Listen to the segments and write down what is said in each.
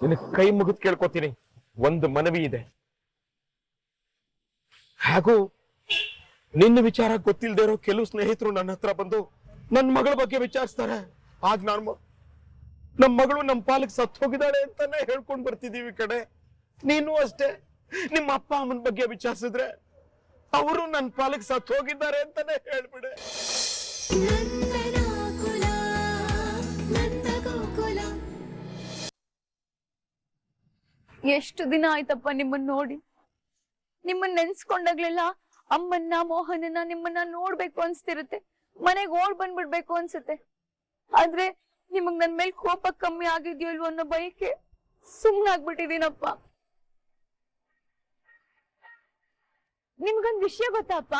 ನಿನ್ನ ಕೈ ಮುಗಿದು ಕೇಳ್ಕೊತೀನಿ. ಒಂದು ಮನವಿ ಇದೆ. ಹಾಗೂ ನಿನ್ನ ವಿಚಾರ ಗೊತ್ತಿಲ್ಲದೆ ಇರೋ ಕೆಲವು ಸ್ನೇಹಿತರು ನನ್ನ ಹತ್ರ ಬಂದು ನನ್ನ ಮಗಳ ಬಗ್ಗೆ ವಿಚಾರಿಸ್ತಾರೆ. ಆಗ ನಾನು ನಮ್ಮ ಮಗಳು ನಮ್ಮ ಪಾಲಕ್ ಸತ್ ಹೋಗಿದ್ದಾಳೆ ಅಂತಾನೆ ಹೇಳ್ಕೊಂಡ್ ಬರ್ತಿದೀವಿ ಕಡೆ ನೀನು ಅಷ್ಟೇ. ನಿಮ್ಮ ಅಪ್ಪ ಅಮ್ಮನ ಬಗ್ಗೆ ವಿಚಾರಿಸಿದ್ರೆ ಅವರು ನನ್ನ ಪಾಲಕ್ ಸತ್ ಹೋಗಿದ್ದಾರೆ ಅಂತಾನೆ ಹೇಳ್ಬಿಡೆ. ಎಷ್ಟು ದಿನ ಆಯ್ತಪ್ಪ ನಿಮ್ಮನ್ನ ನೋಡಿ? ನಿಮ್ಮನ್ನ ನೆನ್ಸ್ಕೊಂಡಾಗ್ಲೆಲ್ಲ ಅಮ್ಮನ್ನ, ಮೋಹನನ್ನ ನಿಮ್ಮನ್ನ ನೋಡ್ಬೇಕು ಅನ್ಸ್ತಿರುತ್ತೆ. ಮನೆಗ್ ಓಡ್ ಬಂದ್ಬಿಡ್ಬೇಕು ಅನ್ಸುತ್ತೆ. ಆದ್ರೆ ನಿಮಗ್ ನನ್ ಮೇಲೆ ಕೋಪ ಕಮ್ಮಿ ಆಗಿದ್ಯೋ ಇಲ್ವೋ ಅನ್ನೋ ಬಯಕೆ ಸುಮ್ನಾಗ್ಬಿಟ್ಟಿದೀನಪ್ಪ ನಿಮ್ಗೊಂದ್ ವಿಷಯ ಗೊತ್ತಾಪ್ಪ?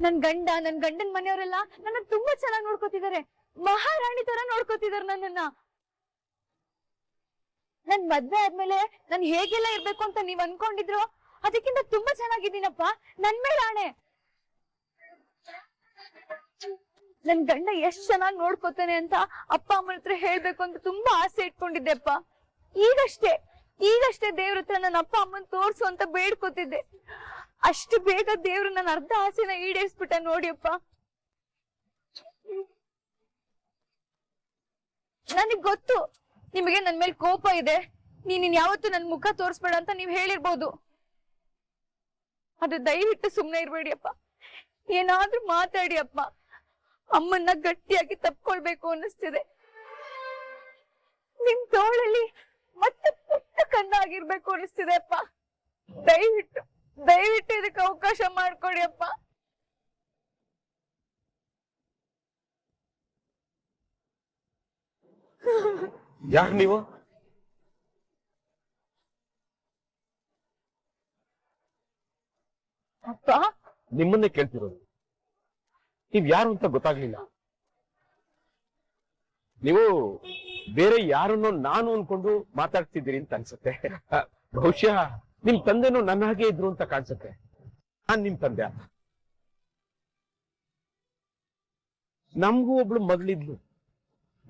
ನನ್ ಗಂಡ, ನನ್ ಗಂಡನ್ ಮನೆಯವರೆಲ್ಲ ನನ್ನ ತುಂಬಾ ಚೆನ್ನಾಗಿ ನೋಡ್ಕೋತಿದಾರೆ. ಮಹಾರಾಣಿ ತರ ನೋಡ್ಕೋತಿದಾರೆ ನನ್ನನ್ನ. ನನ್ ಮದ್ವೆ ಆದ್ಮೇಲೆ ನಾನ್ ಹೇಗೆಲ್ಲ ಇರ್ಬೇಕು ಅಂತ ನೀವ್ ಅನ್ಕೊಂಡಿದ್ರು ಅದಕ್ಕಿಂತ ತುಂಬಾ ಚೆನ್ನಾಗಿದ್ದೀನಪ್ಪ. ನನ್ ಮೇಲೆ ಆಣೆ. ನನ್ ಗಂಡ ಎಷ್ಟ್ ಚೆನ್ನಾಗಿ ನೋಡ್ಕೋತಾನೆ ಅಂತ ಅಪ್ಪ, ಅಮ್ಮನ ಹತ್ರ ಹೇಳ್ಬೇಕು ಅಂತ ತುಂಬಾ ಆಸೆ ಇಟ್ಕೊಂಡಿದ್ದೆಪ್ಪ ಈಗಷ್ಟೇ ಈಗಷ್ಟೇ ದೇವ್ರ ಹತ್ರ ನನ್ನ ಅಪ್ಪ, ಅಮ್ಮನ್ ತೋರ್ಸು ಅಂತ ಬೇಡ್ಕೋತಿದ್ದೆ. ಅಷ್ಟು ಬೇಗ ದೇವ್ರು ನನ್ನ ಅರ್ಧ ಆಸೆನ ಈಡೇರಿಸ್ಬಿಟ್ಟ ನೋಡಿಯಪ್ಪ ನನಗ್ ಗೊತ್ತು. ನಿಮಗೆ ನನ್ ಮೇಲೆ ಕೋಪ ಇದೆ. ನೀನ್ ಯಾವತ್ತೂ ನನ್ ಮುಖ ತೋರಿಸ್ಬೇಡ ಅಂತ ನೀವ್ ಹೇಳಿರ್ಬೋದು. ಅದು ದಯವಿಟ್ಟು ಸುಮ್ನೆ ಇರ್ಬೇಡಿ ಅಪ್ಪ. ಏನಾದ್ರೂ ಮಾತಾಡಿ ಅಪ್ಪ. ಅಮ್ಮನ್ನ ಗಟ್ಟಿಯಾಗಿ ತಪ್ಕೊಳ್ಬೇಕು ಅನ್ನಿಸ್ತಿದೆ. ನಿಮ್ ತೋಳಲ್ಲಿ ಮತ್ತೆ ಪುಟ್ಟ ಕಣ್ಣಾಗಿರ್ಬೇಕು ಅನ್ನಿಸ್ತಿದೆ ಅಪ್ಪ. ದಯವಿಟ್ಟು ದಯವಿಟ್ಟು ಇದಕ್ಕೆ ಅವಕಾಶ ಮಾಡ್ಕೊಡಿ ಅಪ್ಪ. ಯಾರು ನೀವು? ಅಪ್ಪ? ನಿಮ್ಮನ್ನೇ ಕೇಳ್ತಿರೋದು. ನೀವ್ ಯಾರು ಅಂತ ಗೊತ್ತಾಗ್ಲಿಲ್ಲ. ನೀವು ಬೇರೆ ಯಾರನ್ನೋ ನಾನು ಅನ್ಕೊಂಡು ಮಾತಾಡ್ತಿದ್ದೀರಿ ಅಂತ ಅನ್ಸುತ್ತೆ. ಬಹುಶಃ ನಿಮ್ ತಂದೆನೂ ನನ್ನ ಹಾಗೆ ಇದ್ರು ಅಂತ ಕಾಣಿಸುತ್ತೆ. ನಾನ್ ನಿಮ್ ತಂದೆ ಅಲ್ಲ. ನಮ್ಗೂ ಒಬ್ಳು ಮಗಳಿದ್ಲು.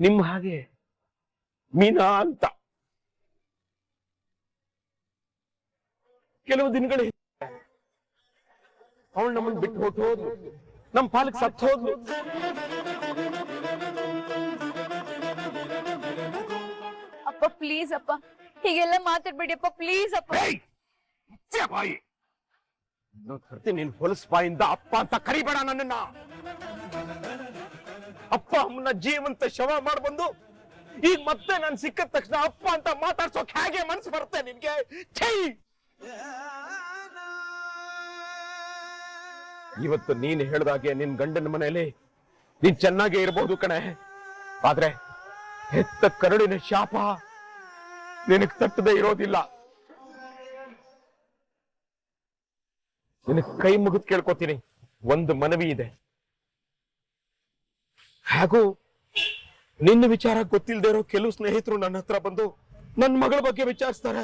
ನಿಮ್ ಹಾಗೆ ಮೀನಾ ಅಂತ ಕೆಲವು ದಿನಗಳ ಅವಳು ನಮ್ಮನ್ನ ಬಿಟ್ಟು ಹೊಟ್ಟು ಹೋದ್ಲು. ನಮ್ ಪಾಲಕ್ ಸತ್ತು ಹೋದ್ಲು. ಅಪ್ಪ ಪ್ಲೀಸ್ ಅಪ್ಪ. ಹೀಗೆಲ್ಲ ಮಾತಾಡ್ಬೇಡಿ ಅಪ್ಪ. ಪ್ಲೀಸ್ ಅಪ್ಪ ಬಾಯಿ. ನೀನ್ ಹೊಲಸ್ ಬಾಯಿಂದ ಅಪ್ಪ ಅಂತ ಕರಿಬೇಡ ನನ್ನನ್ನ. ಅಪ್ಪ ಅಮ್ಮನ ಜೀವಂತ ಶವ ಮಾಡ್ಬಂದು ಈಗ ಮತ್ತೆ ನಾನ್ ಸಿಕ್ಕಿದ ತಕ್ಷಣ ಅಪ್ಪ ಅಂತ ಮಾತಾಡ್ಸೋಕ್ ಹೇಗೆ ಮನ್ಸು ಬರುತ್ತೆ ನಿನ್ಗೆ? ಛೈ! ಇವತ್ತು ನೀನ್ ಹೇಳ್ದಾಗೆ ನಿನ್ ಗಂಡನ ಮನೆಯಲ್ಲಿ ನೀನ್ ಚೆನ್ನಾಗೇ ಇರಬಹುದು ಕಣೆ. ಆದ್ರೆ ಹೆತ್ತ ಕರುಳಿನ ಶಾಪ ನಿನಗ್ ತಟ್ಟದೆ ಇರೋದಿಲ್ಲ. ನಿನಗ್ ಕೈ ಮುಗಿದ್ ಕೇಳ್ಕೊತೀನಿ. ಒಂದು ಮನವಿ ಇದೆ. ಹಾಗೂ ನಿನ್ನ ವಿಚಾರ ಗೊತ್ತಿಲ್ಲದೆ ಇರೋ ಕೆಲವು ಸ್ನೇಹಿತರು ನನ್ನ ಹತ್ರ ಬಂದು ನನ್ನ ಮಗಳ ಬಗ್ಗೆ ವಿಚಾರಿಸ್ತಾರೆ.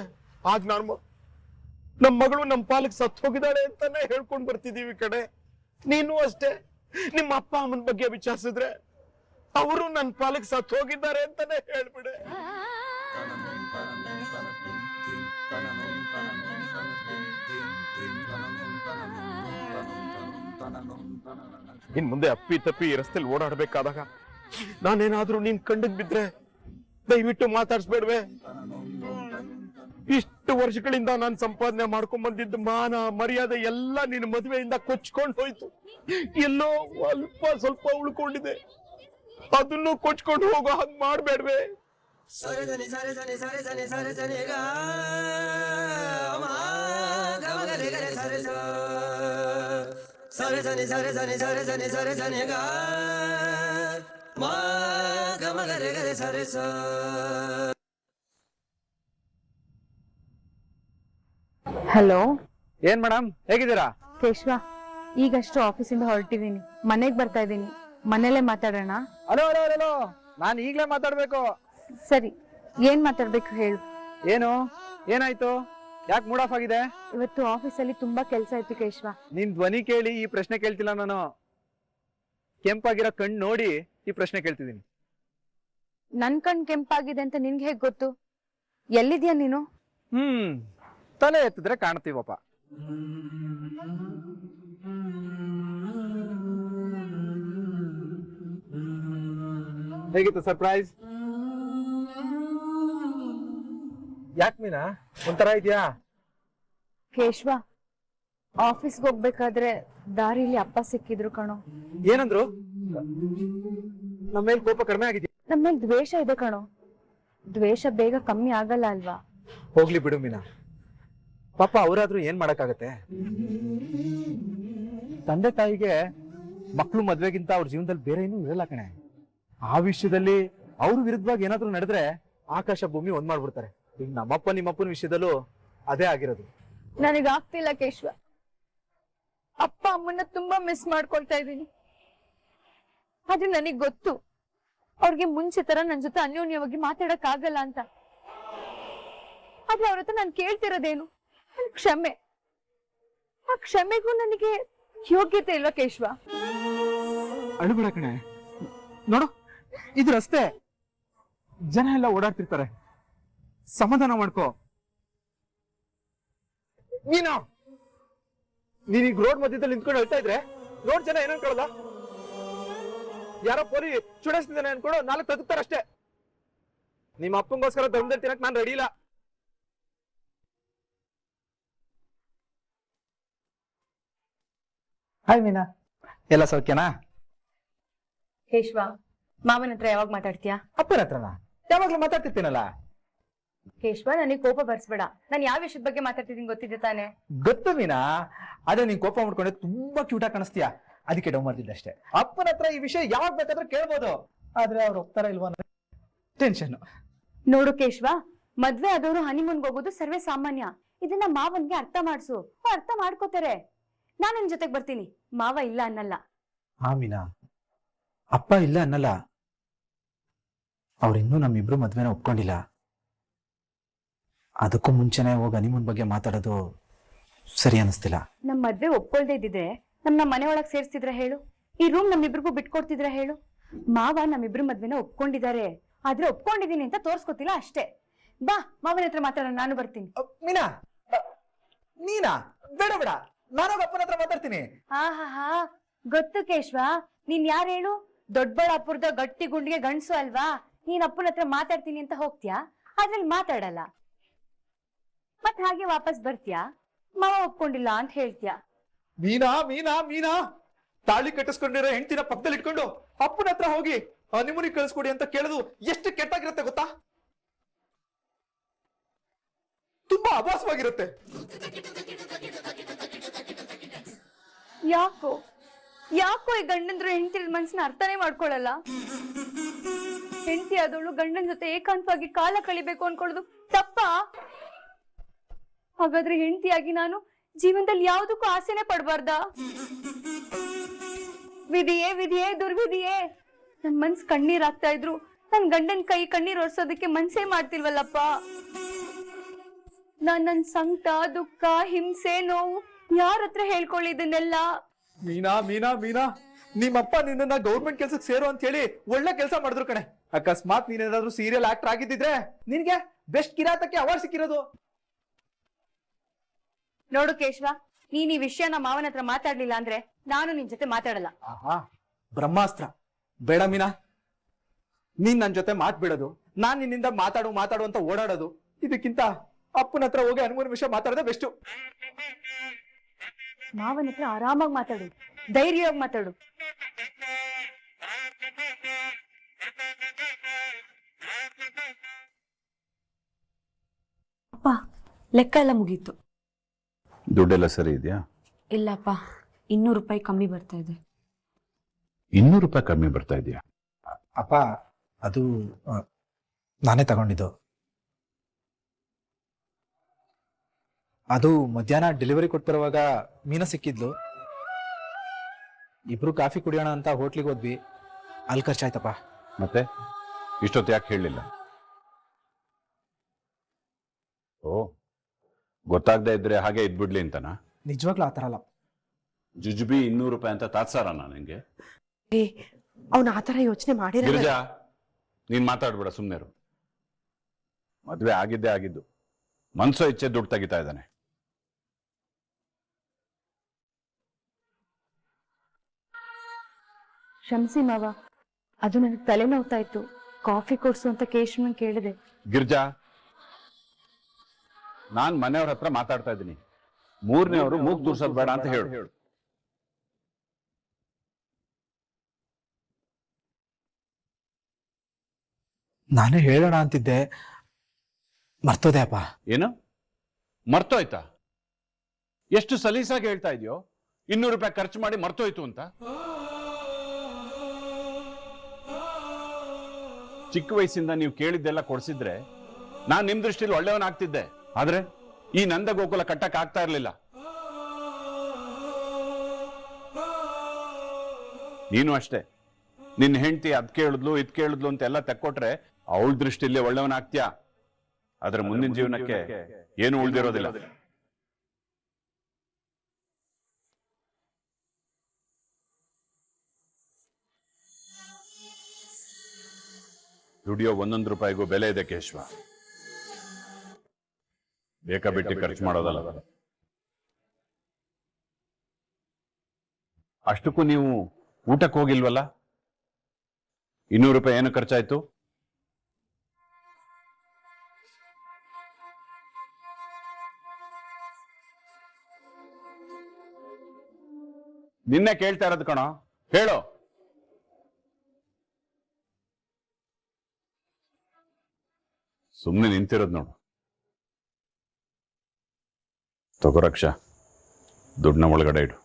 ಆಗ ನಾನು ನಮ್ಮ ಮಗಳು ನಮ್ಮ ಪಾಲಕ್ ಸತ್ತು ಹೋಗಿದ್ದಾಳೆ ಅಂತಾನೆ ಹೇಳ್ಕೊಂಡು ಬರ್ತಿದ್ದೀವಿ ಕಡೆ ನೀನು ಅಷ್ಟೇ. ನಿಮ್ಮ ಅಪ್ಪ ಅಮ್ಮನ ಬಗ್ಗೆ ವಿಚಾರಿಸಿದ್ರೆ ಅವರು ನನ್ನ ಪಾಲಕ್ ಸತ್ತು ಹೋಗಿದ್ದಾರೆ ಅಂತಾನೆ ಹೇಳ್ಬಿಡೆ. ಇನ್ ಮುಂದೆ ಅಪ್ಪಿ ತಪ್ಪಿ ರಸ್ತೆಲಿ ಓಡಾಡ್ಬೇಕಾದಾಗ ನಾನೇನಾದ್ರೂ ನಿನ್ ಕಂಡಕ್ ಬಿದ್ರೆ ದಯವಿಟ್ಟು ಮಾತಾಡ್ಸ್ಬೇಡ್ವೆ. ಇಷ್ಟು ವರ್ಷಗಳಿಂದ ನಾನು ಸಂಪಾದನೆ ಮಾಡ್ಕೊಂಡ್ ಬಂದಿದ್ದ ಮಾನ, ಮರ್ಯಾದೆ ಎಲ್ಲ ನಿನ್ನ ಮದುವೆಯಿಂದ ಕೊಚ್ಕೊಂಡು ಹೋಯ್ತು. ಎಲ್ಲೋ ಅಲ್ಪ ಸ್ವಲ್ಪ ಉಳ್ಕೊಂಡಿದೆ. ಅದನ್ನು ಕೊಚ್ಕೊಂಡು ಹೋಗೋ ಹಾಗೆ ಮಾಡ್ಬೇಡ್ವೆ. ಸರಿ ಸರಿ ಸರಿ ಸರಿ ಸರಿ ಸರಿ ಸರಿ ಮ ಸರಿ ಸ. ಹಲೋ? ಏನ್ ಮೇಡಮ್ ಹೇಗಿದ್ದೀರಾ? ಕೇಶವ ಈಗಷ್ಟು ಆಫೀಸಿಂದ ಹೊರಟಿದ್ದೀನಿ. ಮನೆಗ್ ಬರ್ತಾ ಇದ್ದೀನಿ. ಮನೇಲೆ ಮಾತಾಡೋಣ? Hello hello hello. ನಾನು ಈಗ್ಲೇ ಮಾತಾಡ್ಬೇಕು. ಸರಿ. ಏನ್ ಮಾತಾಡ್ಬೇಕು ಹೇಳು. ಏನು? ಏನಾಯ್ತು? ಯಾಕೆ ಮೂಡ್ ಆಫ್ ಆಗಿದೆ? ಇವತ್ತು ಆಫೀಸಲ್ಲಿ ತುಂಬಾ ಕೆಲಸ ಇತ್ತು ಕೇಶವ ನಿನ್ ಧ್ವನಿ ಕೇಳಿ ಈ ಪ್ರಶ್ನೆ ಕೇಳ್ತಿಲ್ಲ ನಾನು. ಕೆಂಪಾಗಿರೋ ಕಣ್ಣು ನೋಡಿ ಈ ಪ್ರಶ್ನೆ ಕೇಳ್ತಿದ್ದೀನಿ. ನನ್ ಕಣ್ ಕೆಂಪಾಗಿದೆ ಅಂತ ನಿನ್ಗೆ ಹೇಗ್ ಗೊತ್ತು? ಎಲ್ಲಿದ್ಯಾ ನೀನು? ಹ್ಮ್ ತಲೆ ಎತ್ತಿದ್ರೆ ಕಾಣ್ತೀವಪ್ಪ. ಹೇಗಿತ್ತು ಸರ್ಪ್ರೈಸ್? ಯಾಕೆ ಮೀನಾ? ಒಂಥರ ಇದೆಯಾ? ಕೇಶ್ವ ಆಫೀಸ್ಗೆ ಹೋಗ್ಬೇಕಾದ್ರೆ ದಾರಿಲಿ ಅಪ್ಪ ಸಿಕ್ಕಿದ್ರು ಕಣೋ. ಏನಂದ್ರು? ನಮ್ಮ ಮೇಲೆ ಕೋಪ ಕಡಿಮೆ ಆಗಿದೆ ನಮ್ಮ ಮೇಲೆ ದ್ವೇಷ ಇದೆ ಕಣೋ. ದ್ವೇಷ ಬೇಗ ಕಮ್ಮಿ ಆಗಲ್ಲ ಅಲ್ವಾ? ಹೋಗ್ಲಿ ಬಿಡು ಮೀನಾ. ಪಾಪ ಅವರಾದ್ರೂ ಏನ್ ಮಾಡಕ್ಕಾಗತ್ತೆ? ತಂದೆ ತಾಯಿಗೆ ಮಕ್ಕಳು ಮದ್ವೆಗಿಂತ ಅವ್ರ ಜೀವನದಲ್ಲಿ ಬೇರೆ ಏನೂ ಇರಲ್ಲ ಕಣೆ. ಆ ವಿಷಯದಲ್ಲಿ ಅವ್ರ ವಿರುದ್ಧವಾಗಿ ಏನಾದ್ರೂ ನಡೆದ್ರೆ ಆಕಾಶ ಭೂಮಿ ಒಂದ್ ಮಾಡ್ಬಿಡ್ತಾರೆ. ಈಗ ನಮ್ಮಪ್ಪ ನಿಮ್ಮಪ್ಪನ ವಿಷಯದಲ್ಲೂ ಅದೇ ಆಗಿರೋದು. ನನಗಾಗ್ತಿಲ್ಲ ಕೇಶ್ವ. ಅಪ್ಪ ಅಮ್ಮನ್ನ ತುಂಬಾ ಮಿಸ್ ಮಾಡ್ಕೊಳ್ತಾ ಇದ್ದೀನಿ. ಆದ್ರೆ ನನಗ್ ಗೊತ್ತು. ಅವ್ರಿಗೆ ಮುಂಚೆ ತರ ನನ್ ಜೊತೆ ಅನ್ಯೋನ್ಯವಾಗಿ ಮಾತಾಡಕ್ ಆಗಲ್ಲ ಅಂತ. ಆದ್ರೆ ಅವ್ರ ಹತ್ರ ನಾನ್ ಕೇಳ್ತಿರೋದೇನು? ನನ್ ಕ್ಷಮೆ. ಆ ಕ್ಷಮೆಗೂ ನನಗೆ ಯೋಗ್ಯತೆ ಇಲ್ಲ ಕೇಶ್ವ? ಅಳುಬೇಡ ಕಣೆ. ನೋಡು, ಇದು ರಸ್ತೆ. ಜನ ಎಲ್ಲ ಓಡಾಡ್ತಿರ್ತಾರೆ. ಸಮಾಧಾನ ಮಾಡ್ಕೋ. ನೀನು. ನೀನೀಗ ರೋಡ್ ಮಧ್ಯದಲ್ಲಿ ನಿಂತ್ಕೊಂಡು ಹೇಳ್ತಾ ಇದ್ರೆ ರೋಡ್ ಜನ ಏನೋ ಅನ್ಕೊಳ್ಳಲ್ಲ ಯಾರೋ ಪೋಲಿ ಚುಡಾಯಿಸ್ತಿದ್ದಾನೆ ಅನ್ಕೊಂಡು ನಾಲ್ಕು ಅಷ್ಟೇ ನಿಮ್ಮ ಅಪ್ಪಂಗೋಸ್ಕರ ಧರ್ಮದಲ್ಲಿ ತಿನ್ನಕ್ ನಾನು ರೆಡಿ ಇಲ್ಲ. ಹಾಯ್ ಮೀನಾ ಎಲ್ಲ ಸೌಖ್ಯನಾ? ಕೇಶ್ವ ಮಾವನ ಹತ್ರ ಯಾವಾಗ ಮಾತಾಡ್ತೀಯಾ? ಅಪ್ಪನ ಹತ್ರನಾ? ಯಾವಾಗ್ಲೂ ಮಾತಾಡ್ತಿರ್ತೀನಲ್ಲ. ಕೇಶ್ವ ನನಗೆ ಕೋಪ ಬರ್ಸ್ಬೇಡ. ನಾನು ಯಾವ ವಿಷಯದ ಬಗ್ಗೆ ಮಾತಾಡ್ತಿದ್ದೀನಿ ಗೊತ್ತಿದೆ ತಾನೆ? ಗೊತ್ತು ಮೀನಾ ಅದೇ ನೀನ್ ಕೋಪ ಮಾಡ್ಕೊಂಡೆ ತುಂಬಾ ಕ್ಯೂಟ್ ಆಗಿ ಕಾಣಿಸ್ತೀಯ? ಅದಕ್ಕೆ ಡೌ ಮಾಡ್ತಿದ್ದೆ ಅಷ್ಟೇ. ಅಪ್ಪನ ಹತ್ರ ಈ ವಿಷಯ ಯಾವಾಗ ಬೇಕಾದ್ರೂ ಕೇಳ್ಬೋದು. ಆದ್ರೆ ಅವ್ರು ಒಪ್ತಾರ ಇಲ್ವಾ ಟೆನ್ಷನ್ ನೋಡು ಕೇಶ್ವ ಮದ್ವೆ ಆದವರು ಹನಿಮೂನ್ಗೆ ಹೋಗೋದು ಸರ್ವೇ ಸಾಮಾನ್ಯ. ಇದನ್ನ ಮಾವನ್ಗೆ ಅರ್ಥ ಮಾಡಿಸು. ಅರ್ಥ ಮಾಡ್ಕೋತಾರೆ. ನಾನು ನಿನ್ ಜೊತೆಗ್ ಬರ್ತೀನಿ. ಮಾವ ಇಲ್ಲ ಅನ್ನಲ್ಲ. ಹಾ ಮೀನಾ ಅಪ್ಪ ಇಲ್ಲ ಅನ್ನಲ್ಲ. ಅವ್ರಿನ್ನೂ ನಮ್ಮಿಬ್ರು ಮದ್ವೆನ ಒಪ್ಕೊಂಡಿಲ್ಲ. ಅದಕ್ಕೂ ಮುಂಚೆನೆ ಹೋಗಿ ಹನಿಮೂನ್ ಬಗ್ಗೆ ಮಾತಾಡೋದು ಸರಿ ಅನಿಸ್ತಿಲ್ಲ. ನಮ್ ಮದ್ವೆ ಒಪ್ಕೊಳ್ದೇ ಇದ್ದಿದ್ರೆ ನಮ್ ನಮ್ ಮನೆ ಒಳಗ್ ಸೇರ್ಸ್ತಿದ್ರ ಹೇಳು. ಈ ರೂಮ್ ನಮ್ಮಿಬ್ರಿಗೂ ಬಿಟ್ಕೊಡ್ತಿದ್ರ ಹೇಳು. ಮಾವ ನಮ್ಮಿಬ್ರ ಮದ್ವೆನ ಒಪ್ಕೊಂಡಿದ್ದಾರೆ. ಆದ್ರೆ ಒಪ್ಕೊಂಡಿದೀನಿ ಅಂತ ತೋರ್ಸ್ಕೊತಿಲ್ಲ ಅಷ್ಟೇ. ಬಾ ಮಾವನ ಹತ್ರ ಮಾತಾಡೋಣ ನಾನು ಬರ್ತೀನಿ. ಮೀನಾ? ಅ, ನೀನಾ ಬೇಡ ಬೇಡ. ನಾನೋಗ ಅಪ್ಪನ ಹತ್ರ ಮಾತಾಡ್ತೀನಿ. ಹಾ ಗೊತ್ತು ಕೇಶ್ವ. ನೀನ್ ಯಾರು ಹೇಳು? ದೊಡ್ಡಬಳ್ಳಾಪುರದ ಗಟ್ಟಿ ಗುಂಡಿಗೆ ಗಂಡ್ಸು ಅಲ್ವಾ? ನೀನ್ ಅಪ್ಪನ ಹತ್ರ ಮಾತಾಡ್ತೀನಿ ಅಂತ ಹೋಗ್ತೀಯಾ? ಅದ್ರಲ್ಲಿ ಮಾತಾಡಲ್ಲ. ಮತ್ ಹಾಗೆ ವಾಪಸ್ ಬರ್ತೀಯಾ? ಮಾವ ಒಪ್ಕೊಂಡಿಲ್ಲ ಅಂತ ಹೇಳ್ತೀಯಾ? ಮೀನಾ ಮೀನಾ ಮೀನಾ. ತಾಳಿ ಕಟ್ಟಿಸ್ಕೊಂಡಿರೋ ಹೆಂಡತಿನ ಪಕ್ಕದಲ್ಲಿ ಇಟ್ಕೊಂಡು ಅಪ್ಪನ ಹತ್ರ ಹೋಗಿ ಹನಿಮೂನಿಗೆ ಕಳಿಸ್ಕೊಡಿ ಅಂತ ಕೇಳೋದು ಎಷ್ಟು ಕೆಟ್ಟಾಗಿರುತ್ತೆ ಗೊತ್ತಾ? ತುಂಬಾ ಅಭಾಸವಾಗಿರುತ್ತೆ. ಯಾಕೋ? ಯಾಕೋ ಈ ಗಂಡಂದ್ರು ಹೆಂಡತಿ ಮನ್ಸನ್ನ ಅರ್ಥನೇ ಮಾಡ್ಕೊಳ್ಳಲ್ಲ ಹೆಂಡತಿ ಆದವಳು ಗಂಡನ ಜೊತೆ ಏಕಾಂತವಾಗಿ ಕಾಲ ಕಳಿಬೇಕು ಅನ್ಕೊಳ್ಳೋದು ತಪ್ಪಾ? ಹಾಗಾದ್ರೆ ಹೆಂಡತಿಯಾಗಿ ನಾನು ಜೀವನದಲ್ಲಿ ಯಾವ್ದಕ್ಕೂ ಆಸೆನೆ ಪಡಬಾರ್ದ? ವಿಧಿಯೇ ವಿಧಿಯೇ, ದುರ್ವಿಧಿಯೇ. ನನ್ ಮನ್ಸ್ ಕಣ್ಣೀರ್ ಆಗ್ತಾ ಇದ್ರು. ನನ್ ಗಂಡನ್ ಕೈ ಕಣ್ಣೀರ್ ಒರ್ಸೋದಕ್ಕೆ ಮನ್ಸೇ ಮಾಡ್ತಿಲ್ವಲ್ಲಪ್ಪ? ನಾನ್ ನನ್ ಸಂಕಟ, ದುಃಖ, ಹಿಂಸೆ, ನೋವು ಯಾರ ಹತ್ರ ಹೇಳ್ಕೊಳ್ಳಿ ಇದನ್ನೆಲ್ಲ ಮೀನಾ ಮೀನಾ ಮೀನಾ. ನಿಮ್ಮಪ್ಪ ನಿನ್ನ ಗೌರ್ಮೆಂಟ್ ಕೆಲ್ಸಕ್ಕೆ ಸೇರು ಅಂತ ಹೇಳಿ ಒಳ್ಳೆ ಕೆಲಸ ಮಾಡಿದ್ರು ಕಣೆ. ಅಕಸ್ಮಾತ್ ನೀನೇನಾದ್ರೂ ಸೀರಿಯಲ್ ಆಕ್ಟರ್ ಆಗಿದ್ದಿದ್ರೆ ನಿನ್ಗೆ ಬೆಸ್ಟ್ ಕಿರಾತಕ್ಕೆ ಅವಾರ್ಡ್ ಸಿಕ್ಕಿರೋದು. ನೋಡು ಕೇಶವ ನೀನ್ ಈ ವಿಷಯನ ಮಾವನ ಹತ್ರ ಮಾತಾಡ್ಲಿಲ್ಲ ಅಂದ್ರೆ ನಾನು ನಿನ್ ಜೊತೆ ಮಾತಾಡಲ್ಲ. ಆಹಾ ಬ್ರಹ್ಮಾಸ್ತ್ರ. ಬೇಡ ಮೀನಾ. ನೀನ್ ನನ್ ಜೊತೆ ಮಾತ್ ಬಿಡೋದು ನಾನ್ ನಿನ್ನಿಂದ ಮಾತಾಡು ಮಾತಾಡು ಅಂತ ಓಡಾಡೋದು ಇದಕ್ಕಿಂತ ಅಪ್ಪನ ಹತ್ರ ಹೋಗಿ ಹನ್ಮೂರು ನಿಮಿಷ ಮಾತಾಡೋದೇ ಬೆಸ್ಟ್. ಮಾವನ ಹತ್ರ ಆರಾಮಾಗಿ ಮಾತಾಡು ಧೈರ್ಯವಾಗಿ ಮಾತಾಡು. ಅಪ್ಪ ಲೆಕ್ಕ ಎಲ್ಲ ಮುಗೀತು. ದುಡ್ಡೆಲ್ಲ ಸರಿ ಇದೆಯಾ? ಇಲ್ಲಪ್ಪ ಇನ್ನೂರು ರೂಪಾಯಿ ಕಮ್ಮಿ ಬರ್ತಾ ಇದೆ. ಇನ್ನೂರು ರೂಪಾಯಿ ಕಮ್ಮಿ ಬರ್ತಾ ಇದೆಯಾ? ಅಪ್ಪ ಅದು ಆ, ನಾನೇ ತಗೊಂಡಿದ್ದು. ಅದು ಮಧ್ಯಾಹ್ನ ಡೆಲಿವರಿ ಕೊಟ್ಟು ಬರುವಾಗ ಮೀನ ಸಿಕ್ಕಿದ್ಲು. ಇಬ್ರು ಕಾಫಿ ಕುಡಿಯೋಣ ಅಂತ ಹೋಟ್ಲಿಗೆ ಹೋದ್ವಿ. ಅಲ್ಲಿ ಖರ್ಚಾಯ್ತಪ್ಪ. ಮತ್ತೆ? ಇಷ್ಟೊತ್ತು ಯಾಕೆ ಹೇಳಲಿಲ್ಲ ಓ ಗೊತ್ತಾಗದೆ ಇದ್ರೆ ಹಾಗೆ ಇದ್ಬಿಡ್ಲಿ ಅಂತನ? ನಿಜವಾಗ್ಲೂ ಆತರ ಥರ ಅಲ್ಲ. ಜುಜುಬಿ ಇನ್ನೂರು ರೂಪಾಯಿ ಅಂತ ತಾತ್ಸಾರ ನಿಂಗೆ? ಏ ಅವ್ನ ಆತರ ಯೋಚನೆ ಮಾಡಿರಲ್ಲ. ಗಿರಿಜಾ ನೀನ್ ಮಾತಾಡ್ಬೇಡ ಸುಮ್ನೆರು ಮದ್ವೆ ಆಗಿದ್ದೇ ಆಗಿದ್ದು. ಮನ್ಸೋ ಇಚ್ಛೆ ದುಡ್ಡು ತೆಗಿತಾ ಇದ್ದಾನೆ. ಕ್ಷಮಿಸಿ ಮಾವ ಅದು ನನಗೆ ತಲೆ ನೋವ್ತಾ ಇತ್ತು. ಕಾಫಿ ಕೊಡ್ಸು ಅಂತ ಕೇಶವನ್ ಕೇಳಿದೆ. ಗಿರ್ಜಾ ನಾನ್ ಮನೆಯವ್ರ ಹತ್ರ ಮಾತಾಡ್ತಾ ಇದ್ದೀನಿ. ಮೂರನೇವರು ಮೂಗ್ ತೂರ್ಸೋದ್ ಬೇಡ ಅಂತ ಹೇಳು. ನಾನೇ ಹೇಳೋಣ ಅಂತಿದ್ದೆ. ಮರ್ತೋದೆ ಅಪ್ಪ. ಏನು? ಮರ್ತೋಯ್ತಾ? ಎಷ್ಟು ಸಲೀಸಾಗಿ ಹೇಳ್ತಾ ಇದೆಯೋ? ಇನ್ನೂರು ರೂಪಾಯಿ ಖರ್ಚು ಮಾಡಿ ಮರ್ತೋಯ್ತು ಅಂತ. ಚಿಕ್ಕ ವಯಸ್ಸಿಂದ ನೀವು ಕೇಳಿದ್ದೆಲ್ಲ ಕೊಡ್ಸಿದ್ರೆ ನಾನ್ ನಿಮ್ ದೃಷ್ಟಿಲಿ ಒಳ್ಳೆಯವನಾಗ್ತಿದ್ದೆ. ಆದ್ರೆ ಈ ನಂದ ಗೋಕುಲ ಕಟ್ಟಕ್ ಆಗ್ತಾ ಇರ್ಲಿಲ್ಲ. ನೀನು ಅಷ್ಟೇ. ನಿನ್ನ ಹೆಂಡತಿ ಅದ್ ಕೇಳಿದ್ಲು ಇದ್ ಕೇಳಿದ್ಲು ಅಂತ ಎಲ್ಲ ತೆಕ್ಕೊಟ್ರೆ ಅವಳ ದೃಷ್ಟಿಲಿ ಒಳ್ಳೆಯವನಾಗ್ತೀಯಾ? ಅದ್ರ ಮುಂದಿನ ಜೀವನಕ್ಕೆ ಏನು ಉಳ್ದಿರೋದಿಲ್ಲ. ದುಡಿಯೋ ಒಂದೊಂದು ರೂಪಾಯಿಗೂ ಬೆಲೆ ಇದೆ ಕೇಶವ. ಬೇಕಾ ಬಿಟ್ಟು ಖರ್ಚು ಮಾಡೋದಲ್ಲ. ಅಷ್ಟಕ್ಕೂ ನೀವು ಊಟಕ್ಕೆ ಹೋಗಿಲ್ವಲ್ಲ? ಇನ್ನೂರು ರೂಪಾಯಿ ಏನು ಖರ್ಚಾಯ್ತು? ನಿನ್ನೆ ಕೇಳ್ತಾ ಇರೋದು ಕಣೋ ಹೇಳೋ. ಸುಮ್ಮನೆ ನಿಂತಿರೋದು ನೋಡು. ತಗೋರಕ್ಷ ದುಡ್ಡನ್ನ ಒಳಗಡೆ ಇಡು.